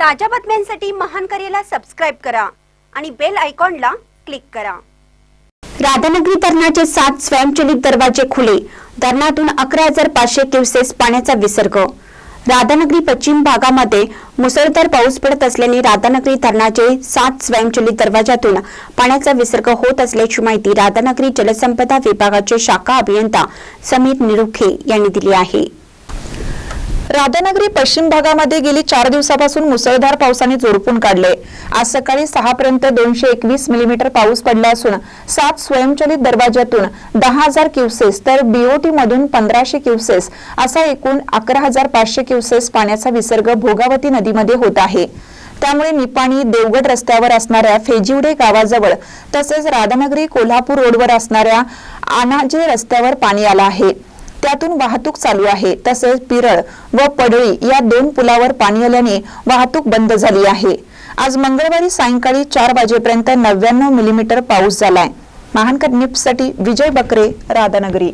ताज्या बातम्यांसाठी महान करेला सबस्क्राईब करा आणि बेल आयकॉनला क्लिक करा. राधानगरी धरणाचे सात स्वयंचलित दरवाजे खुले. धरणातून अकरा हजार पाचशे क्युसेस पाण्याचा विसर्ग. राधानगरी पश्चिम भागामध्ये मुसळधार पाऊस पडत असल्याने राधानगरी धरणाचे सात स्वयंचलित दरवाजातून पाण्याचा विसर्ग होत असल्याची माहिती राधानगरी जलसंपदा विभागाचे शाखा अभियंता समीर निरुखे यांनी दिली आहे. राधानगरी पश्चिम भागामध्ये गेली चार दिवसापासून मुसळधार पावसाने जोरपून काढले. आज सकाळी सहा पर्यंत दोनशे एकवीस मिलीमीटर पाऊस पडला असून सात स्वयंचलित दरवाजातून दहा हजार क्युसेस तर बीओटी मधून पंधराशे क्युसेस असा एकूण अकरा हजार पाचशे क्युसेस पाण्याचा विसर्ग भोगावती नदीमध्ये होत आहे. त्यामुळे निपाणी देवगड रस्त्यावर असणाऱ्या फेजिवडे गावाजवळ तसेच राधानगरी कोल्हापूर रोडवर असणाऱ्या आनाजे रस्त्यावर पाणी आलं आहे. त्यातून वाहतूक चालू आहे. तसेच पिरळ व पडळी या दोन पुलावर पाणी आल्याने वाहतूक बंद झाली आहे. आज मंगळवारी सायंकाळी चार वाजेपर्यंत नव्याण्णव मिलीमीटर पाऊस झालाय. महानकर निप्ससाठी विजय बकरे राधानगरी.